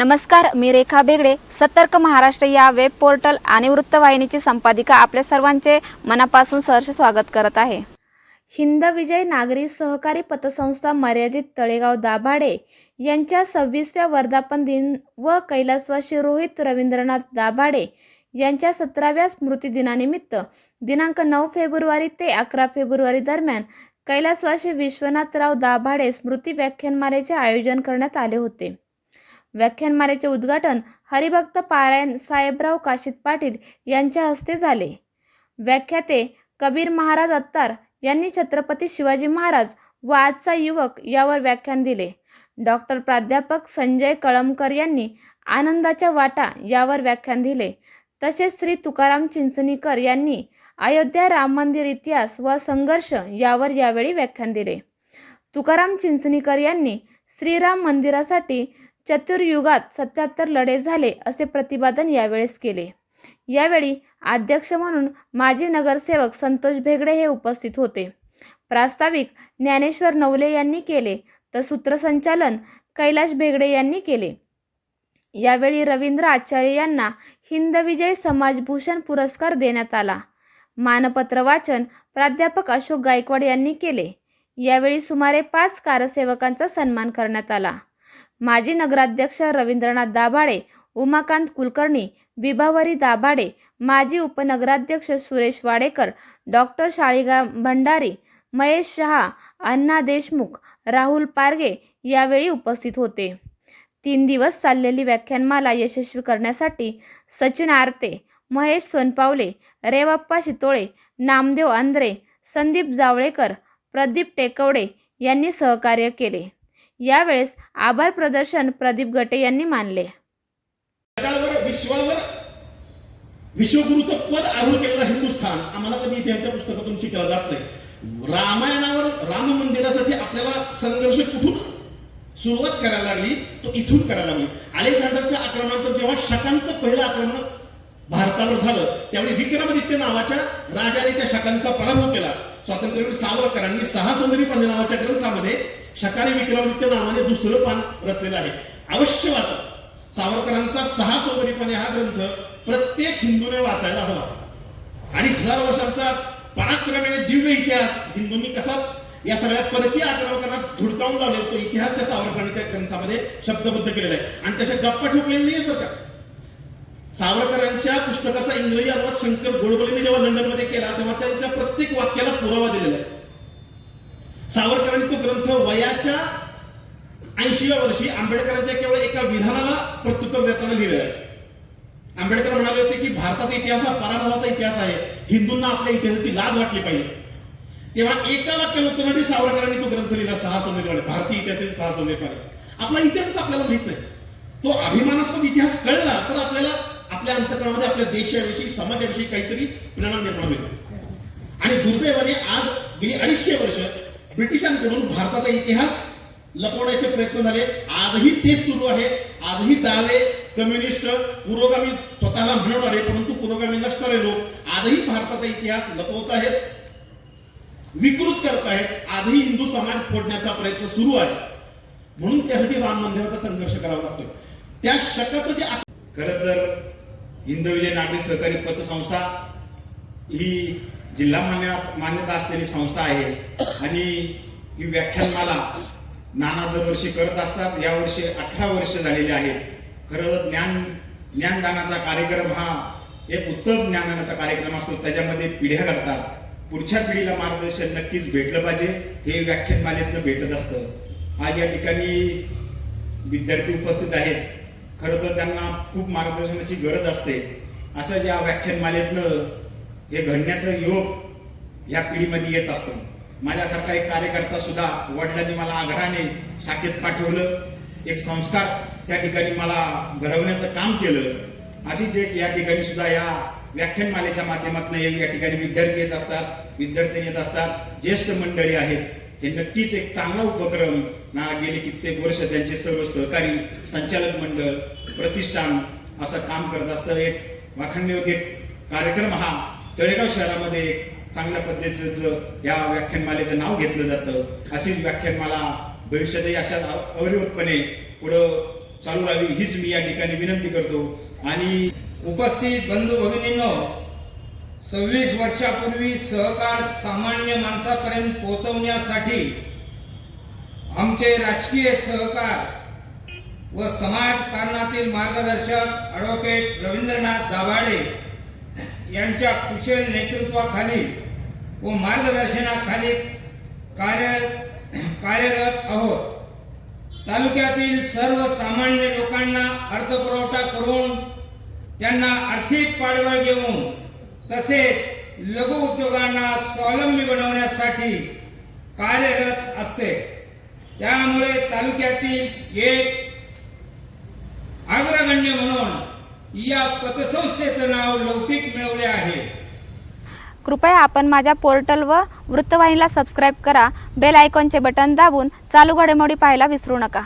नमस्कार मी रेखा बेगडे. सतर्क महाराष्ट्र या वेब पोर्टल आणि वृत्तवाहिनीची संपादिका आपल्या सर्वांचे मनापासून सहर्ष स्वागत करत आहे. हिंद विजय नागरी सहकारी पतसंस्था मर्यादित तळेगाव दाभाडे यांच्या सव्वीसव्या वर्धापन दिन व कैलासवासी रोहित रवींद्रनाथ दाभाडे यांच्या सतराव्या स्मृतिदिनानिमित्त दिनांक नऊ फेब्रुवारी ते अकरा फेब्रुवारी दरम्यान कैलासवासी विश्वनाथराव दाभाडे स्मृती व्याख्यानमालेचे आयोजन करण्यात आले होते. व्याख्यानमालेचे उद्घाटन हरिभक्त पारायण साहेबराव काशीत पाटील यांच्या हस्ते झाले. व्याख्याते कबीर महाराज अत्तार यांनी छत्रपती शिवाजी महाराज व आजचा युवक यावर व्याख्यान दिले. डॉक्टर प्राध्यापक संजय कळमकर यांनी आनंदाच्या वाटा यावर व्याख्यान दिले. तसेच श्री तुकाराम चिंचणीकर यांनी अयोध्या राम मंदिर इतिहास व संघर्ष यावर यावेळी व्याख्यान दिले. तुकाराम चिंचणीकर यांनी श्रीराम मंदिरासाठी चतुर्युगात सत्याहत्तर लढे झाले असे प्रतिपादन यावेळेस केले. यावेळी अध्यक्ष म्हणून माजी नगरसेवक संतोष भेगडे हे उपस्थित होते. प्रास्ताविक ज्ञानेश्वर नवले यांनी केले तर सूत्रसंचालन कैलाश भेगडे यांनी केले. यावेळी रवींद्र आचार्य यांना हिंदविजय समाजभूषण पुरस्कार देण्यात आला. मानपत्र वाचन प्राध्यापक अशोक गायकवाड यांनी केले. यावेळी सुमारे पाच कारसेवकांचा सन्मान करण्यात आला. माजी नगराध्यक्ष रवींद्रनाथ दाभाडे उमाकांत कुलकर्णी विभावरी दाभाडे माजी उपनगराध्यक्ष सुरेश वाडेकर डॉक्टर शाळिगा भंडारी महेश शहा अण्णा देशमुख राहुल पारगे यावेळी उपस्थित होते. तीन दिवस चाललेली व्याख्यानमाला यशस्वी करण्यासाठी सचिन आरते महेश सोनपावले रेवाप्पा शितोळे नामदेव आंद्रे संदीप जावळेकर प्रदीप टेकवडे यांनी सहकार्य केले. यावेळेस आभार प्रदर्शन प्रदीप गटे यांनी मानले. जगावर विश्वावर विश्वगुरूचं पद आरूढ केलेला हिंदुस्थान आम्हाला कधी इतिहासच्या पुस्तकातून शिकला जात नाही. रामायणावर राम मंदिरासाठी आपल्याला संघर्ष कुठून सुरुवात करायला लागली? तो इथून करायला लागली. अलेक्झांडरच्या आक्रमणानंतर जेव्हा शकांचं पहिलं आक्रमण भारतावर झालं त्यावेळी विक्रमादित्य नावाच्या राजाने त्या शकांचा पराभव केला. स्वातंत्र्यवीर सावरकरांनी सहा सुंदरी पाने नावाच्या ग्रंथामध्ये शकाने विक्रमादित्य नावाने दुसरं पान रचलेलं आहे. अवश्य वाचा. सावरकरांचा सहा सोनेरीपणे हा ग्रंथ प्रत्येक हिंदूने वाचायला हवा. आणि हजार वर्षांचा पराक्रमाने दिव्य इतिहास हिंदूंनी कसा या सगळ्या परकीय आक्रमकांना धुडकावून लावले तो इतिहास त्या सावरकरांनी त्या ग्रंथामध्ये शब्दबद्ध केलेला आहे. आणि तशा गप्पा ठोकलेल्या नाही बरं का? सावरकरांच्या पुस्तकाचा इंग्रजी अनुवाद शंकर गोडबोलेने जेव्हा लंडनमध्ये केला तेव्हा त्यांच्या प्रत्येक वाक्याला पुरावा दिलेला आहे. सावरकरांनी तो ग्रंथ वयाच्या ऐंशीव्या वर्षी आंबेडकरांच्या केवळ एका विधानाला प्रत्युत्तर देताना लिहिलेलं आहे. आंबेडकर म्हणाले होते की भारताचा इतिहास हा पराभवाचा इतिहास आहे. हिंदूंना आपल्या इतिहासाची लाज वाटली पाहिजे. तेव्हा एका वाक्या उत्तराने सावरकरांनी तो ग्रंथ लिहिला सहा सोनेरवाडे भारतीय इतिहासातील सहा सोनेरवाडे आपला इतिहासच आपल्याला माहीत नाही. तो अभिमानास्पद इतिहास कळला तर आपल्याला आपल्या अंतकरणामध्ये आपल्या देशाविषयी समाजाविषयी काहीतरी प्रेरणा निर्माण होईल. आणि दुर्दैवाने आज गेली अडीचशे वर्ष ब्रिटिशांकडून भारताचा इतिहास लपवण्याचे प्रयत्न झाले. आजही तेच सुरू आहे. आजही डावे कम्युनिस्ट पुरोगामी स्वतःला म्हणणारे परंतु पुरोगामी नसणारे लोक आजही भारताचा इतिहास लपवत आहेत विकृत करत आहेत. आजही हिंदू समाज फोडण्याचा प्रयत्न सुरू आहे. म्हणून त्यासाठी राम मंदिराचा संघर्ष करावा लागतो त्या शकाचं जे खर तर हिंदविजय नागरी सहकारी पतसंस्था ही जिल्हा मान्य मान्यता असलेली संस्था आहे. आणि ही व्याख्यानमाला नाना दरवर्षी करत असतात. यावर्षी अठरा वर्ष झालेली आहेत. खरं ज्ञान ज्ञानदानाचा कार्यक्रम हा एक उत्तम ज्ञानदानाचा कार्यक्रम असतो. त्याच्यामध्ये पिढ्या घडतात. पुढच्या पिढीला मार्गदर्शन नक्कीच भेटलं पाहिजे. हे व्याख्यानमालेतनं भेटत असतं. आज या ठिकाणी विद्यार्थी उपस्थित आहेत. खरं तर त्यांना खूप मार्गदर्शनाची गरज असते. असं या व्याख्यानमालेतनं हे घडण्याचं योग या पिढीमध्ये येत असतं. माझ्यासारखा एक कार्यकर्ता सुद्धा वडिलांनी मला आग्रहाने शाखेत पाठवलं. एक संस्कार त्या ठिकाणी मला घडवण्याचं काम केलं. अशीच एक या ठिकाणी सुद्धा या व्याख्यानमालेच्या माध्यमातून या ठिकाणी विद्यार्थी येत असतात विद्यार्थी येत असतात ज्येष्ठ मंडळी आहेत. हे नक्कीच एक चांगला उपक्रम ना गेली कित्येक वर्ष त्यांचे सर्व सहकारी संचालक मंडळ प्रतिष्ठान असं काम करत असतं. एक वाखाणण्यायोग्य कार्यक्रम हा तळेगाव शहरामध्ये एक चांगल्या पद्धतीचं या व्याख्यानमालेचं नाव घेतलं जातं. अशीच व्याख्यानमाला भविष्यातही अशा अविरतपणे पुढं चालू राहावी हीच मी या ठिकाणी विनंती करतो. आणि उपस्थित बंधू भगिनींनो सव्वीस वर्षापूर्वी सहकार सामान्य माणसापर्यंत पोहोचवण्यासाठी आमचे राजकीय सहकार व समाजकारणातील मार्गदर्शक ॲडव्होकेट रवींद्रनाथ दाभाडे यांच्या कुशल नेतृत्वाखाली व मार्गदर्शनाखाली कार्य कार्यरत आहोत. तालुक्यातील सर्व सामान्य लोकांना अर्थपुरवठा करून त्यांना आर्थिक पाठबळ देऊन तसेच लघु उद्योगांना स्वावलंबी बनवण्यासाठी कार्यरत असते. त्यामुळे तालुक्यातील एक अग्रगण्य म्हणून या पतसंस्थेचं नाव लौकिक मिळवले आहे. कृपया आपण माझ्या पोर्टल व वृत्तवाहिनीला सबस्क्राईब करा. बेल आयकॉनचे बटन दाबून चालू घडामोडी पाहायला विसरू नका.